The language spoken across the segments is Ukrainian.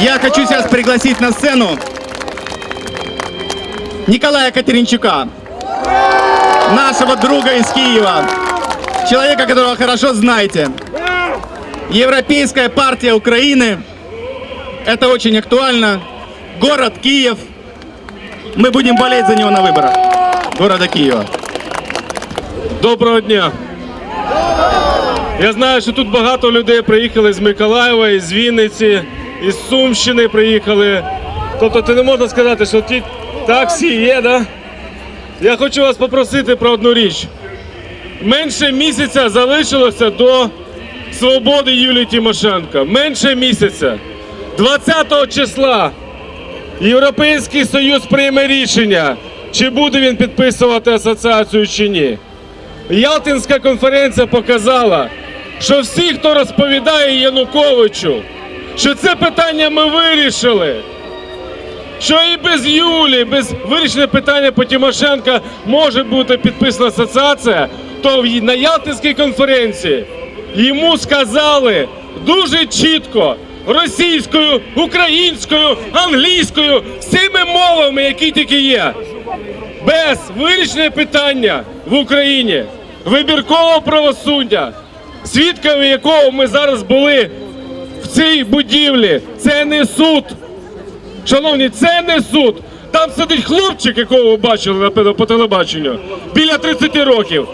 Я хочу сейчас пригласить на сцену Николая Катеринчука, нашего друга из Киева, человека, которого хорошо знаете. Европейская партия Украины, это очень актуально. Город Киев. Мы будем болеть за него на выборах города Киева. Доброго дня. Я знаю, що тут багато людей приїхали з Миколаєва, із Вінниці, Із Сумщини приїхали. Тобто ти не можна сказати, що ті таксі є, да? Я хочу вас попросити про одну річ. Менше місяця залишилося до свободи Юлії Тимошенко. Менше місяця. 20 числа Європейський Союз прийме рішення, чи буде він підписувати асоціацію чи ні. Ялтинська конференція показала, що всі, хто розповідає Януковичу, що це питання ми вирішили, що і без Юлі, без вирішення питання по Тимошенка може бути підписана асоціація, то на Ялтинській конференції йому сказали дуже чітко російською, українською, англійською, всіми мовами, які тільки є. Без вирішення питання в Україні вибіркового правосуддя, свідками якого ми зараз були в цій будівлі. Це не суд. Шановні, це не суд. Там сидить хлопчик, якого ви бачили напевно, по телебаченню, біля 30 років,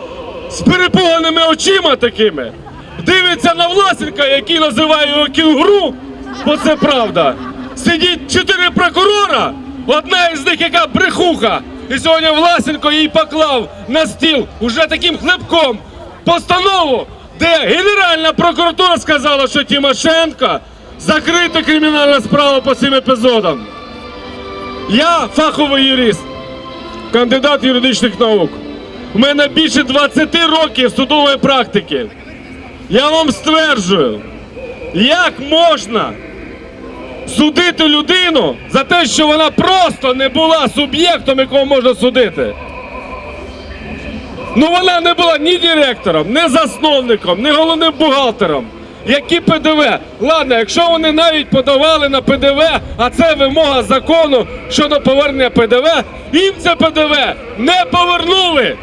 з перепуганими очима такими. Дивиться на Власенка, який називає його кінгуру, бо це правда. Сидіть чотири прокурора, одна із них, яка брехуха. І сьогодні Власенко їй поклав на стіл уже таким хлебком постанову, де Генеральна прокуратура сказала, що Тимошенко закрита кримінальна справа по цим епізодам. Я фаховий юрист, кандидат юридичних наук. У мене більше 20 років судової практики. Я вам стверджую, як можна судити людину за те, що вона просто не була суб'єктом, якого можна судити. Ну вона не була ні директором, ні засновником, ні головним бухгалтером. Які ПДВ? Ладно, якщо вони навіть подавали на ПДВ, а це вимога закону щодо повернення ПДВ, їм це ПДВ не повернули.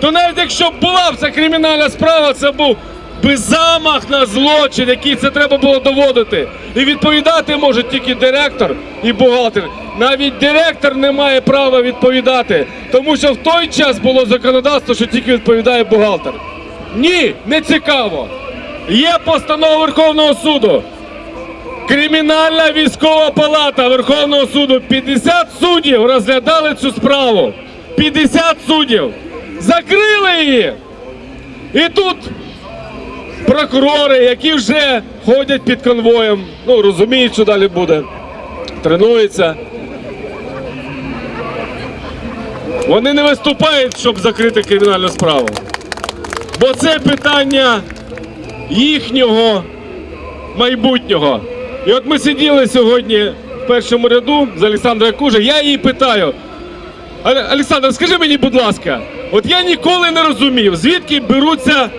То навіть якщо була б ця кримінальна справа, це був би замах на злочин, який це треба було доводити. І відповідати може тільки директор і бухгалтер. Навіть директор не має права відповідати, тому що в той час було законодавство, що тільки відповідає бухгалтер. Ні, не цікаво. Є постанова Верховного суду. Кримінальна військова палата Верховного суду 50 суддів розглядали цю справу. 50 суддів. Закрили її. І тут прокурори, які вже ходять під конвоєм, ну розуміють, що далі буде, тренуються. Вони не виступають, щоб закрити кримінальну справу. Бо це питання їхнього майбутнього. І от ми сиділи сьогодні в першому ряду з Олександрою Кужа. Я її питаю. Олександр, скажи мені, будь ласка, от я ніколи не розумів, звідки беруться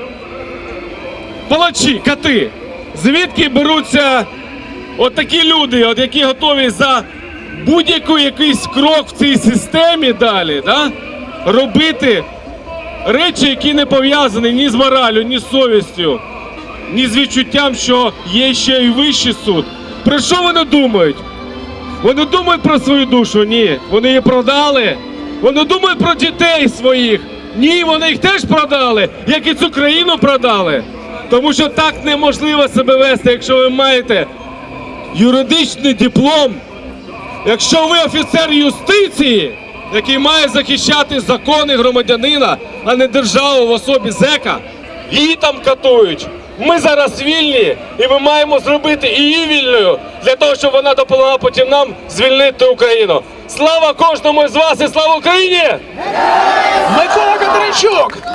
палачі, кати. Звідки беруться от такі люди, от які готові за будь-який якийсь крок в цій системі далі, да? робити речі, які не пов'язані ні з моралю, ні з совістю, ні з відчуттям, що є ще й вищий суд. Про що вони думають? Вони думають про свою душу? Ні. Вони її продали. Вони думають про дітей своїх. Ні, вони їх теж продали, як і цю країну продали. Тому що так неможливо себе вести, якщо ви маєте юридичний диплом, якщо ви офіцер юстиції, який має захищати закони громадянина, а не державу в особі зека, її там катують. Ми зараз вільні, і ми маємо зробити її вільною для того, щоб вона допомогла потім нам звільнити Україну. Слава кожному з вас і слава Україні! Микола Катеринчук!